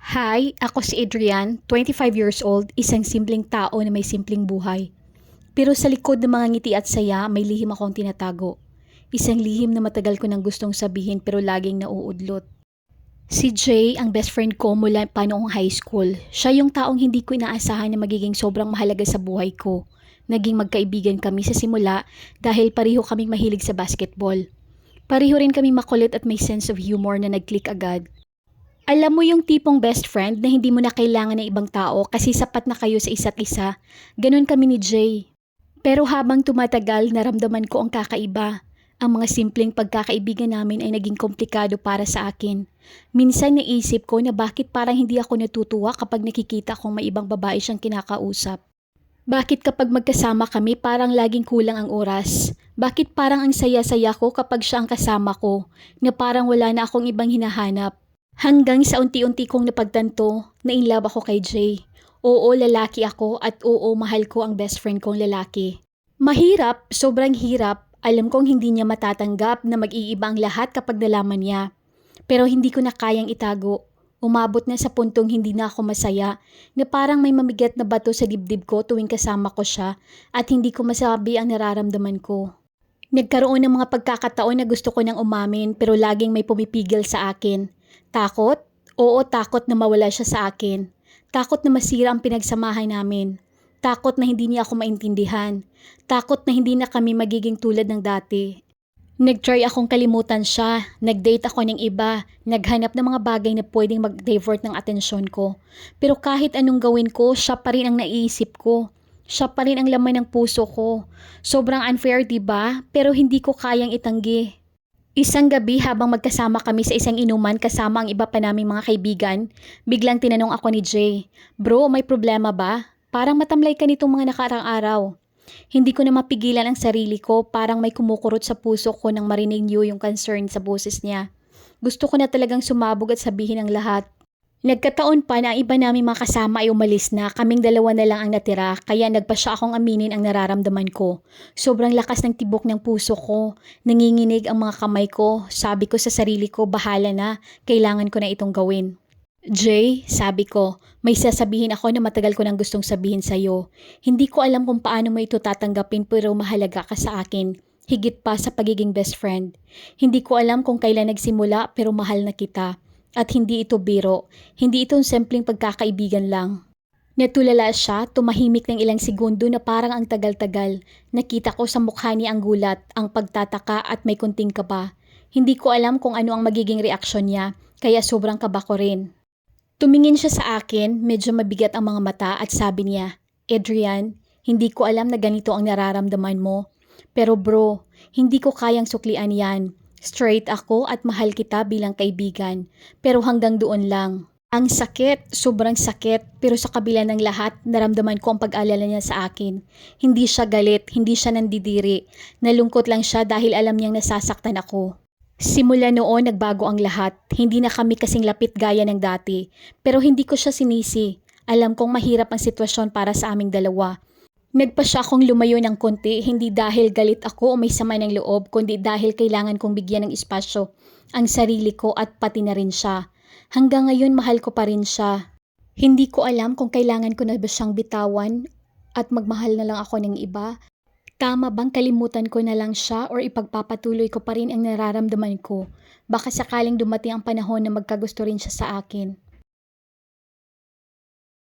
Hi, ako si Adrian, 25 years old, isang simpleng tao na may simpleng buhay. Pero sa likod ng mga ngiti at saya, may lihim akong tinatago. Isang lihim na matagal ko nang gustong sabihin pero laging nauudlot. Si Jay, ang best friend ko mula pa noong high school. Siya yung taong hindi ko inaasahan na magiging sobrang mahalaga sa buhay ko. Naging magkaibigan kami sa simula dahil pareho kaming mahilig sa basketball. Pareho rin kaming makulit at may sense of humor na nag-click agad. Alam mo yung tipong best friend na hindi mo na kailangan ng ibang tao kasi sapat na kayo sa isa't isa. Ganon kami ni Jay. Pero habang tumatagal, naramdaman ko ang kakaiba. Ang mga simpleng pagkakaibigan namin ay naging komplikado para sa akin. Minsan naisip ko na bakit parang hindi ako natutuwa kapag nakikita kong may ibang babae siyang kinakausap. Bakit kapag magkasama kami parang laging kulang ang oras? Bakit parang ang saya-saya ko kapag siya ang kasama ko, na parang wala na akong ibang hinahanap? Hanggang sa unti-unti kong napagtanto na in love ako kay Jay. Oo, lalaki ako at oo, mahal ko ang best friend kong lalaki. Mahirap, sobrang hirap. Alam kong hindi niya matatanggap na mag-iiba ang lahat kapag nalaman niya. Pero hindi ko na kayang itago. Umabot na sa puntong hindi na ako masaya, na parang may mamigat na bato sa dibdib ko tuwing kasama ko siya at hindi ko masabi ang nararamdaman ko. Nagkaroon ng mga pagkakataon na gusto ko nang umamin pero laging may pumipigil sa akin. Takot? Oo, takot na mawala siya sa akin. Takot na masira ang pinagsamahan namin. Takot na hindi niya ako maintindihan. Takot na hindi na kami magiging tulad ng dati. Nag-try akong kalimutan siya. Nag-date ako ng iba. Naghanap ng mga bagay na pwedeng mag-divert ng atensyon ko. Pero kahit anong gawin ko, siya pa rin ang naiisip ko. Siya pa rin ang laman ng puso ko. Sobrang unfair, di ba? Pero hindi ko kayang itanggi. Isang gabi habang magkasama kami sa isang inuman kasama ang iba pa naming mga kaibigan, biglang tinanong ako ni Jay, Bro, may problema ba? Parang matamlay ka nitong mga nakarang araw. Hindi ko na mapigilan ang sarili ko, parang may kumukurot sa puso ko nang marinig niyo yung concern sa boses niya. Gusto ko na talagang sumabog at sabihin ang lahat. Nagkataon pa na ang iba naming mga kasama ay umalis na, kaming dalawa na lang ang natira, kaya nagpa siya akong aminin ang nararamdaman ko. Sobrang lakas ng tibok ng puso ko, nanginginig ang mga kamay ko, sabi ko sa sarili ko, bahala na, kailangan ko na itong gawin. Jay, sabi ko, may sasabihin ako na matagal ko nang gustong sabihin sa'yo. Hindi ko alam kung paano mo ito tatanggapin pero mahalaga ka sa akin. Higit pa sa pagiging best friend. Hindi ko alam kung kailan nagsimula pero mahal na kita. At hindi ito biro. Hindi ito simpleng pagkakaibigan lang. Natulala siya, tumahimik ng ilang segundo na parang ang tagal-tagal. Nakita ko sa mukha niya ang gulat, ang pagtataka at may kunting kaba. Hindi ko alam kung ano ang magiging reaksyon niya, kaya sobrang kaba ko rin. Tumingin siya sa akin, medyo mabigat ang mga mata at sabi niya, Adrian, hindi ko alam na ganito ang nararamdaman mo. Pero bro, hindi ko kayang suklian yan. Straight ako at mahal kita bilang kaibigan. Pero hanggang doon lang. Ang sakit, sobrang sakit, pero sa kabila ng lahat, naramdaman ko ang pag-alala niya sa akin. Hindi siya galit, hindi siya nandidiri. Nalungkot lang siya dahil alam niyang nasasaktan ako. Simula noon, nagbago ang lahat. Hindi na kami kasing lapit gaya ng dati. Pero hindi ko siya sinisi. Alam kong mahirap ang sitwasyon para sa aming dalawa. Nagpa siya akong lumayo ng konti, hindi dahil galit ako o may sama ng loob, kundi dahil kailangan kong bigyan ng espasyo ang sarili ko at pati na rin siya. Hanggang ngayon mahal ko pa rin siya. Hindi ko alam kung kailangan ko na ba siyang bitawan at magmahal na lang ako ng iba. Tama bang kalimutan ko na lang siya or ipagpapatuloy ko pa rin ang nararamdaman ko? Baka sakaling dumating ang panahon na magkagusto rin siya sa akin.